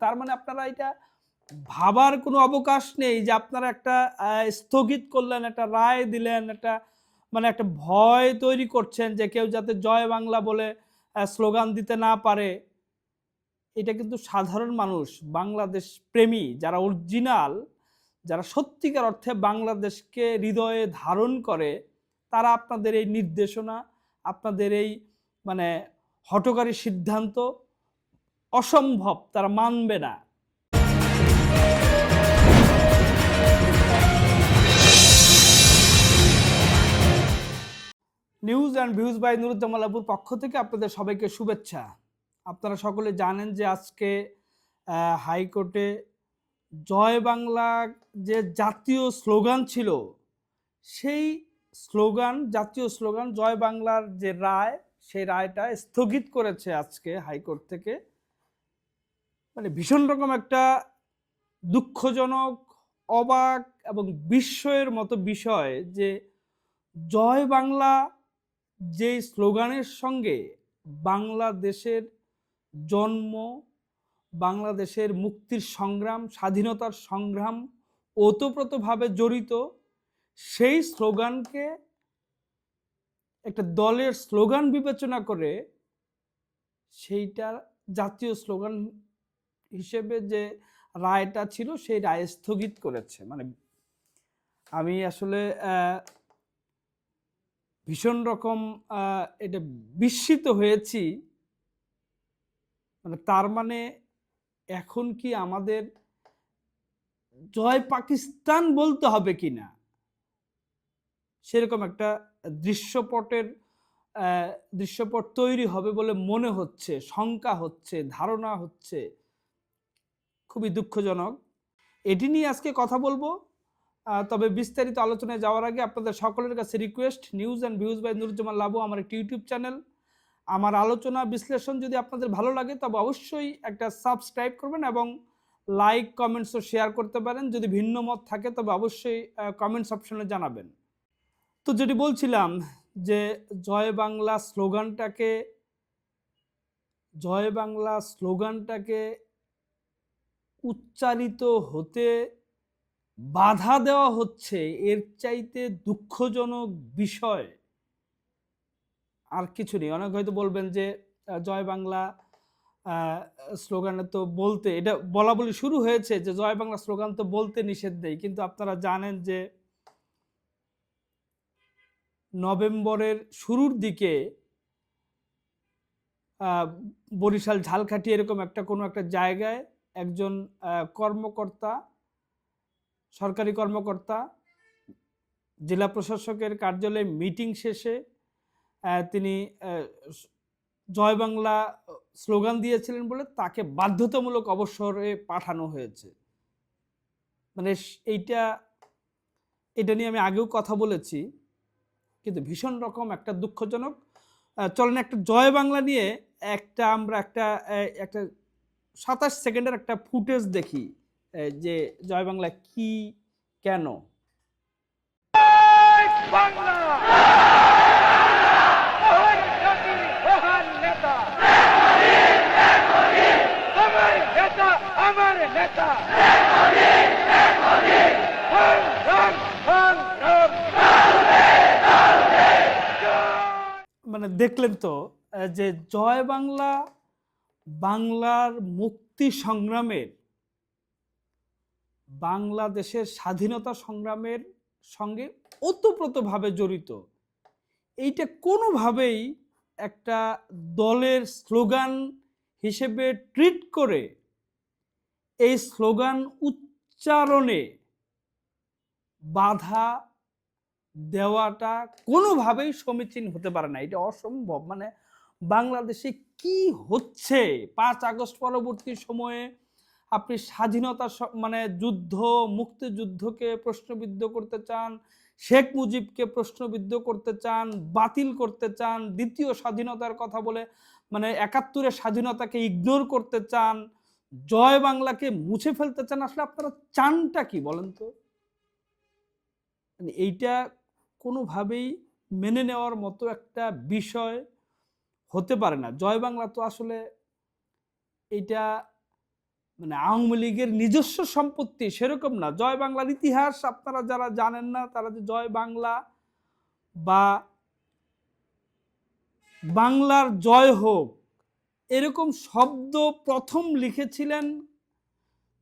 তার মানে আপনারা এটা ভাবার কোনো অবকাশ নেই যে আপনারা একটা স্থগিত করলেন, একটা রায় দিলেন, একটা মানে একটা ভয় তৈরি করছেন যে কেউ যাতে জয় বাংলা বলে স্লোগান দিতে না পারে। এটা কিন্তু সাধারণ মানুষ, বাংলাদেশ প্রেমী, যারা অরিজিনাল, যারা সত্যিকার অর্থে বাংলাদেশকে হৃদয়ে ধারণ করে, তারা আপনাদের এই নির্দেশনা, আপনাদের এই মানে হটকারী সিদ্ধান্ত অসম্ভব, তারা মানবে না। News and views by Nuruzzamal আবুর পক্ষ থেকে আপনাদের সবাইকে শুভেচ্ছা। আপনারা সকলে জানেন যে আজকে হাইকোর্টে জয় বাংলা যে জাতীয় স্লোগান ছিল, সেই স্লোগান, জাতীয় স্লোগান জয় বাংলার যে রায়, সেই রায়টা স্থগিত করেছে আজকে হাইকোর্ট থেকে। মানে ভীষণ রকম একটা দুঃখজনক, অবাক এবং বিস্ময়ের মতো বিষয় যে জয় বাংলা যেই স্লোগানের সঙ্গে বাংলাদেশের জন্ম, বাংলাদেশের মুক্তির সংগ্রাম, স্বাধীনতার সংগ্রাম ওতপ্রোতভাবে জড়িত, সেই স্লোগানকে একটা দলের স্লোগান বিবেচনা করে সেইটা জাতীয় স্লোগান হিসেবে যে রায়টা ছিল, সেই রায় স্থগিত করেছে। মানে আমি আসলে ভীষণ রকম এটা বিস্মিত হয়েছি। মানে তার মানে এখন কি আমাদের জয় পাকিস্তান বলতে হবে কি না? সেরকম একটা দৃশ্যপটের দৃশ্যপট তৈরি হবে বলে মনে হচ্ছে, শঙ্কা হচ্ছে, ধারণা হচ্ছে। খুবই দুঃখজনক। এটি নিয়ে আজকে কথা বলব। তবে বিস্তারিত আলোচনায় যাওয়ার আগে আপনাদের সকলের কাছে request news and views by Nuruzzaman Labu, আমার একটি ইউটিউব চ্যানেল আমার আলোচনা বিশ্লেষণ যদি আপনাদের ভালো লাগে, তবে অবশ্যই একটা সাবস্ক্রাইব করবেন এবং লাইক কমেন্টসও শেয়ার করতে পারেন। যদি ভিন্ন মত থাকে, তবে অবশ্যই কমেন্টস অপশনে জানাবেন। তো যেটি বলছিলাম যে জয় বাংলা স্লোগানটাকে জয় বাংলা স্লোগানটাকে উচ্চারিত হতে বাধা দেওয়া হচ্ছে, এর চাইতে দুঃখজনক বিষয় আর কিছু নেই। অনেক হয়তো বলবেন যে জয় বাংলা স্লোগানে তো বলতে, এটা বলা বলি শুরু হয়েছে যে, জয় বাংলা স্লোগান তো বলতে নিষেধ নেই, কিন্তু আপনারা জানেন যে, নভেম্বরের শুরুর দিকে বরিশাল, ঝালকাঠি এরকম একটা কোনো একটা জায়গায় একজন কর্মকর্তা, সরকারি কর্মকর্তা, জেলা প্রশাসকের কার্যালয়ে মিটিং শেষে তিনি জয় বাংলা স্লোগান দিয়েছিলেন বলে তাকে বাধ্যতামূলক অবসরে পাঠানো হয়েছে। মানে এইটা, এটা নিয়ে আমি আগেও কথা বলেছি, কিন্তু ভীষণ রকম একটা দুঃখজনক। চলেন একটা জয় বাংলা নিয়ে একটা আমরা একটা একটা সাতাশ সেকেন্ডের একটা ফুটেজ দেখি যে জয় বাংলা কি, কেন? মানে দেখলেন তো যে জয় বাংলা বাংলার মুক্তি সংগ্রামের, বাংলাদেশের স্বাধীনতা সংগ্রামের সঙ্গে ওতপ্রোতভাবে জড়িত। এইটা কোনোভাবেই একটা দলের স্লোগান হিসেবে ট্রিট করে এই স্লোগান উচ্চারণে বাধা দেওয়াটা কোনোভাবেই সমীচীন হতে পারে না। এটা অসম্ভব। মানে বাংলাদেশে কি হচ্ছে? পাঁচ আগস্ট পরবর্তী সময়ে আপনি স্বাধীনতা মানে যুদ্ধ, মুক্তিযুদ্ধকে প্রশ্নবিদ্ধ করতে চান, শেখ মুজিবকে প্রশ্নবিদ্ধ করতে চান, বাতিল করতে চান, দ্বিতীয় স্বাধীনতার কথা বলে মানে একাত্তরের স্বাধীনতাকে ইগনোর করতে চান, জয় বাংলাকে মুছে ফেলতে চান, আসলে আপনারা চানটা কি বলেন তো? মানে এইটা কোনোভাবেই মেনে নেওয়ার মতো একটা বিষয় হতে পারে না। জয় বাংলা তো আসলে এইটা মানে আওয়ামী লীগের নিজস্ব সম্পত্তি সেরকম না। জয় বাংলার ইতিহাস আপনারা যারা জানেন না, তারা যে জয় বাংলা বা বাংলার জয় হোক, এরকম শব্দ প্রথম লিখেছিলেন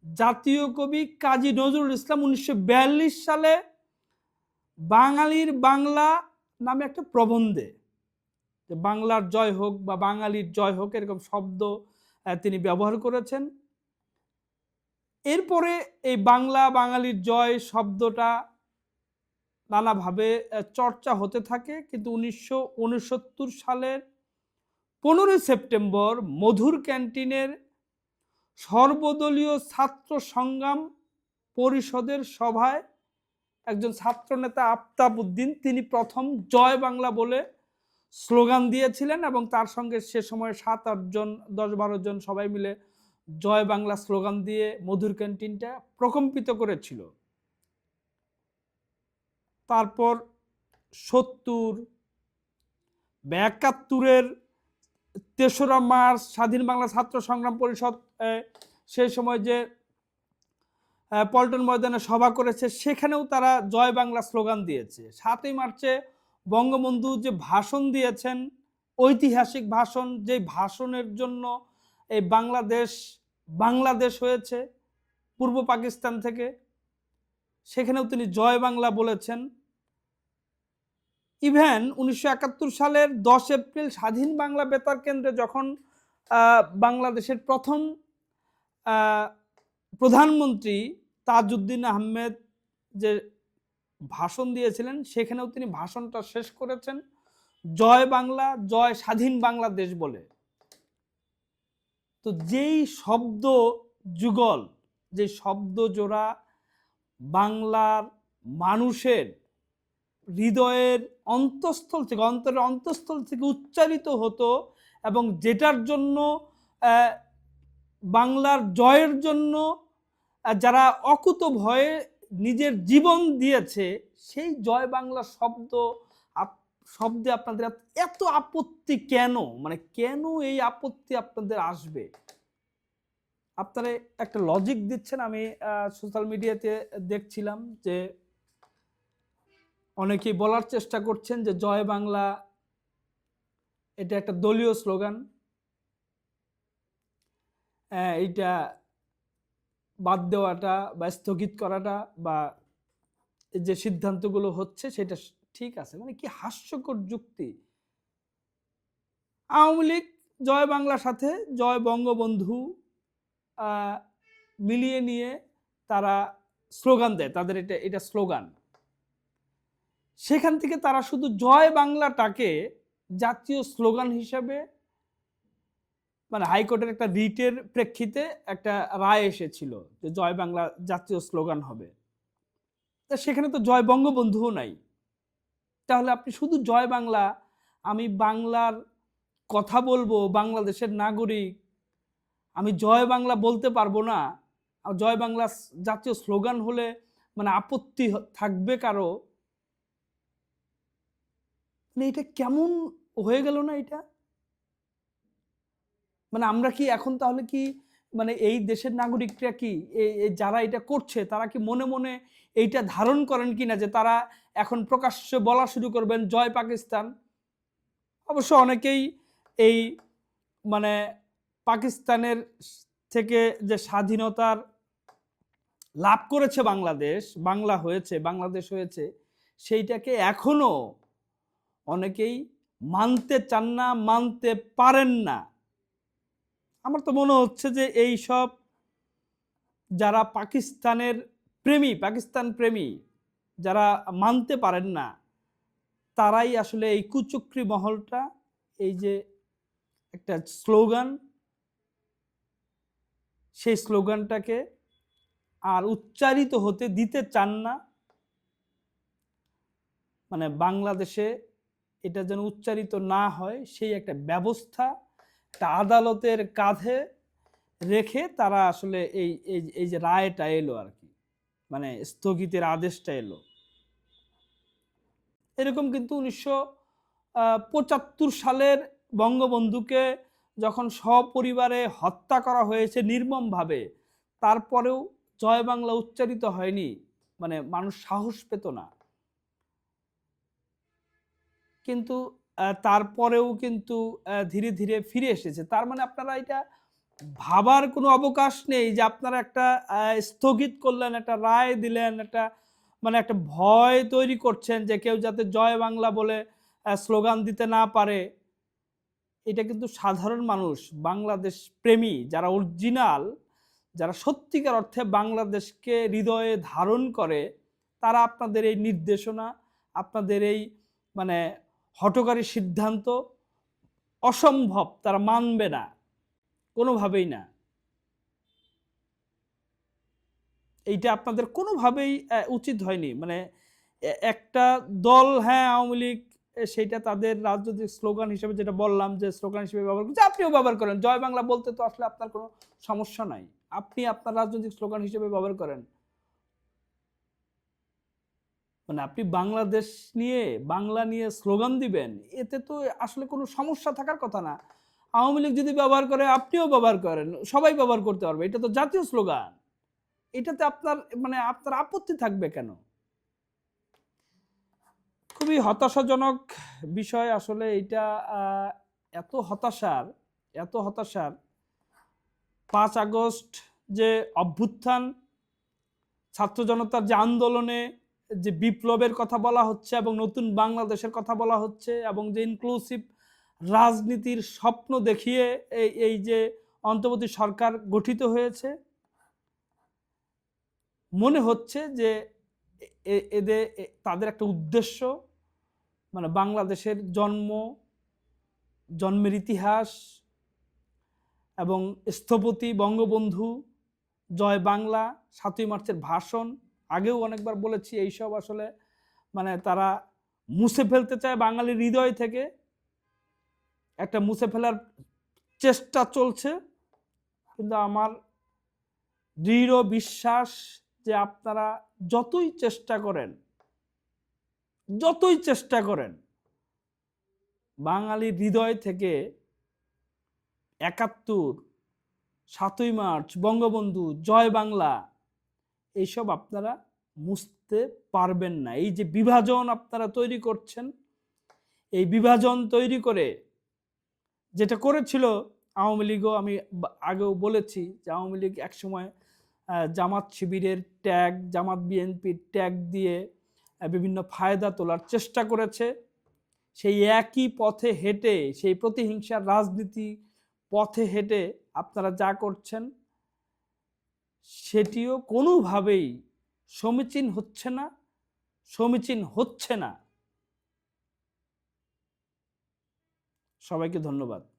জাতীয় কবি কাজী নজরুল ইসলাম উনিশশো বিয়াল্লিশ সালে বাঙালির বাংলা নামে একটা প্রবন্ধে। যে বাংলার জয় হোক বা বাঙালির জয় হোক এরকম শব্দ তিনি ব্যবহার করেছেন। এরপরে এই বাংলা বাঙালির জয় শব্দটা নানাভাবে চর্চা হতে থাকে। কিন্তু উনিশশো উনসত্তর সালের পনেরোই সেপ্টেম্বর মধুর ক্যান্টিনের সর্বদলীয় ছাত্র সংগ্রাম পরিষদের সভায় একজন ছাত্রনেতা আফতাব উদ্দিন, তিনি প্রথম জয় বাংলা বলে স্লোগান দিয়েছিলেন এবং তার সঙ্গে সে সময় সাত আটজন দশ, বারো জন সবাই মিলে জয় বাংলা স্লোগান দিয়ে মধুর ক্যান্টিনটা প্রকম্পিত করেছিল। তারপর সত্তর বা একাত্তরের তেসরা মার্চ স্বাধীন বাংলা ছাত্র সংগ্রাম পরিষদ সেই সময় যে পল্টন ময়দানে সভা করেছে, সেখানেও তারা জয় বাংলা স্লোগান দিয়েছে। সাতই মার্চে বঙ্গবন্ধু যে ভাষণ দিয়েছেন, ঐতিহাসিক ভাষণ যে ভাষণের জন্য এই বাংলাদেশ বাংলাদেশ হয়েছে পূর্ব পাকিস্তান থেকে, সেখানেও তিনি জয় বাংলা বলেছেন। ইভেন উনিশশো একাত্তর সালের দশ এপ্রিল স্বাধীন বাংলা বেতার কেন্দ্রে যখন বাংলাদেশের প্রথম প্রধানমন্ত্রী তাজউদ্দিন আহমেদ যে ভাষণ দিয়েছিলেন, সেখানেও তিনি ভাষণটা শেষ করেছেন। জয় বাংলা, জয় স্বাধীন বাংলাদেশ বলে। তো যেই শব্দ যুগল যে শব্দ জোড়া বাংলার মানুষের হৃদয়ের অন্তঃস্থল থেকে, অন্তরের অন্তঃস্থল থেকে উচ্চারিত হতো এবং যেটার জন্য বাংলার জয়ের জন্য যারা অকুত ভয়ে নিজের জীবন দিয়েছে সেই জয় বাংলা শব্দ শব্দে আপনাদের এত- আপত্তি কেন? মানে কেন এই আপত্তি আপনাদের আসবে? আপনারা একটা লজিক দিচ্ছেন আমি সোশ্যাল মিডিয়াতে দেখছিলাম যে অনেকেই বলার চেষ্টা করছেন যে জয় বাংলা এটা একটা দলীয় স্লোগান। আহ, এইটা বাদ দেওয়াটা বা স্থগিত করাটা বা যে সিদ্ধান্তগুলো হচ্ছে সেটা ঠিক আছে। মানে কি হাস্যকর যুক্তি? আওয়ামী লীগ, জয় বাংলার সাথে জয় বঙ্গবন্ধু মিলিয়ে নিয়ে তারা স্লোগান দেয়। তাদের এটা এটা স্লোগান। সেখান থেকে তারা শুধু জয় বাংলাটাকে জাতীয় স্লোগান হিসেবে মানে হাইকোর্টের একটা রিটের প্রেক্ষিতে একটা রায় এসেছিল যে জয় বাংলা জাতীয় স্লোগান হবে। তা সেখানে তো জয় বঙ্গবন্ধুও নাই। তাহলে আপনি শুধু জয় বাংলা, আমি বাংলার কথা বলব, বাংলাদেশের নাগরিক, আমি জয় বাংলা বলতে পারব না জয় বাংলা জাতীয় স্লোগান হলে মানে আপত্তি থাকবে কারও? মানে এটা কেমন হয়ে গেল না এটা? মানে আমরা কি এখন তাহলে কি মানে এই দেশের নাগরিকরা কি যারা এটা করছে, তারা কি মনে মনে এইটা ধারণ করেন কি না যে তারা এখন প্রকাশ্যে বলা শুরু করবেন জয় পাকিস্তান? অবশ্য অনেকেই এই মানে পাকিস্তানের থেকে যে স্বাধীনতার লাভ করেছে বাংলাদেশ, বাংলা হয়েছে, বাংলাদেশ হয়েছে, সেইটাকে এখনও অনেকেই মানতে চান না, মানতে পারেন না। আমার তো মনে হচ্ছে যে এই সব যারা পাকিস্তানের প্রেমী, পাকিস্তান প্রেমী, যারা মানতে পারেন না, তারাই আসলে এই কুচক্রি মহলটা, এই যে একটা স্লোগান, সেই স্লোগানটাকে আর উচ্চারিত হতে দিতে চান না। মানে বাংলাদেশে এটা যেন উচ্চারিত না হয়, সেই একটা ব্যবস্থা একটা আদালতের কাঁধে রেখে তারা আসলে এই এই যে রায়টা এলো আর কি। মানে স্থগিতের আদেশটা এলো। এরকম কিন্তু উনিশশো পঁচাত্তর সালের বঙ্গবন্ধুকে যখন সপরিবারে হত্যা করা হয়েছে নির্মমভাবে, তারপরেও জয় বাংলা উচ্চারিত হয়নি মানে মানুষ সাহস পেত না। কিন্তু তারপরেও কিন্তু ধীরে ধীরে ফিরে এসেছে। তার মানে আপনারা এটা ভাবার কোনো অবকাশ নেই যে আপনারা একটা স্থগিত করলেন, একটা রায় দিলেন, একটা মানে একটা ভয় তৈরি করছেন যে কেউ যাতে জয় বাংলা বলে স্লোগান দিতে না পারে। এটা কিন্তু সাধারণ মানুষ, বাংলাদেশ প্রেমী, যারা অরিজিনাল, যারা সত্যিকার অর্থে বাংলাদেশকে হৃদয়ে ধারণ করে, তারা আপনাদের এই নির্দেশনা, আপনাদের এই মানে হটকারী সিদ্ধান্ত অসম্ভব তারা মানবে না কোনোভাবেই না। এইটা আপনাদের কোনোভাবেই উচিত হয়নি। মানে একটা দল হ্যাঁ আওয়ামী লীগ এ, সেইটা তাদের রাজনৈতিক স্লোগান হিসেবে যেটা বললাম যে স্লোগান হিসেবে ব্যবহার করছে আপনিও ব্যবহার করেন। জয় বাংলা বলতে তো আসলে আপনার কোনো সমস্যা নাই। আপনি আপনার রাজনৈতিক স্লোগান হিসেবে ব্যবহার করেন। মানে আপনি বাংলাদেশ নিয়ে, বাংলা নিয়ে স্লোগান দিবেন, এতে তো আসলে কোনো সমস্যা থাকার কথা না। আওয়ামী লীগ যদি ব্যবহার করে, আপনিও ব্যবহার করেন, সবাই ব্যবহার করতে পারবে। এটা তো জাতীয় স্লোগান। এটাতে আপনার মানে আপনার আপত্তি থাকবে কেন? খুবই হতাশাজনক বিষয় আসলে এটা এত হতাশার এত হতাশার। পাঁচ আগস্ট যে অভ্যুত্থান, ছাত্র জনতার যে আন্দোলনে যে বিপ্লবের কথা বলা হচ্ছে এবং নতুন বাংলাদেশের কথা বলা হচ্ছে এবং যে ইনক্লুসিভ রাজনীতির স্বপ্ন দেখিয়ে এই এই যে অন্তর্বর্তী সরকার গঠিত হয়েছে, মনে হচ্ছে যে এদের তাদের একটা উদ্দেশ্য মানে বাংলাদেশের জন্ম, জন্মের ইতিহাস এবং স্থপতি বঙ্গবন্ধু জয় বাংলা সাতই মার্চের ভাষণ আগেও অনেকবার বলেছি, এইসব আসলে মানে তারা মুছে ফেলতে চায় বাঙালির হৃদয় থেকে। একটা মুছে ফেলার চেষ্টা চলছে, কিন্তু আমার দৃঢ় বিশ্বাস যে আপনারা যতই চেষ্টা করেন, যতই চেষ্টা করেন, বাঙালির হৃদয় থেকে একাত্তর, সাতই মার্চ, বঙ্গবন্ধু, জয় বাংলা এইসব আপনারা মুছতে পারবেন না। এই যে বিভাজন আপনারা তৈরি করছেন, এই বিভাজন তৈরি করে যেটা করেছিল আওয়ামী লীগও আমি আগেও বলেছি যে আওয়ামী লীগ একসময় জামাত শিবিরের ট্যাগ, জামাত বিএনপির ট্যাগ দিয়ে বিভিন্ন ফায়দা তোলার চেষ্টা করেছে। সেই একই পথে হেঁটে, সেই প্রতিহিংসার রাজনীতি পথে হেঁটে আপনারা যা করছেন সেটিও কোনোভাবেই সমীচীন হচ্ছে না সমীচীন হচ্ছে না। সবাইকে ধন্যবাদ।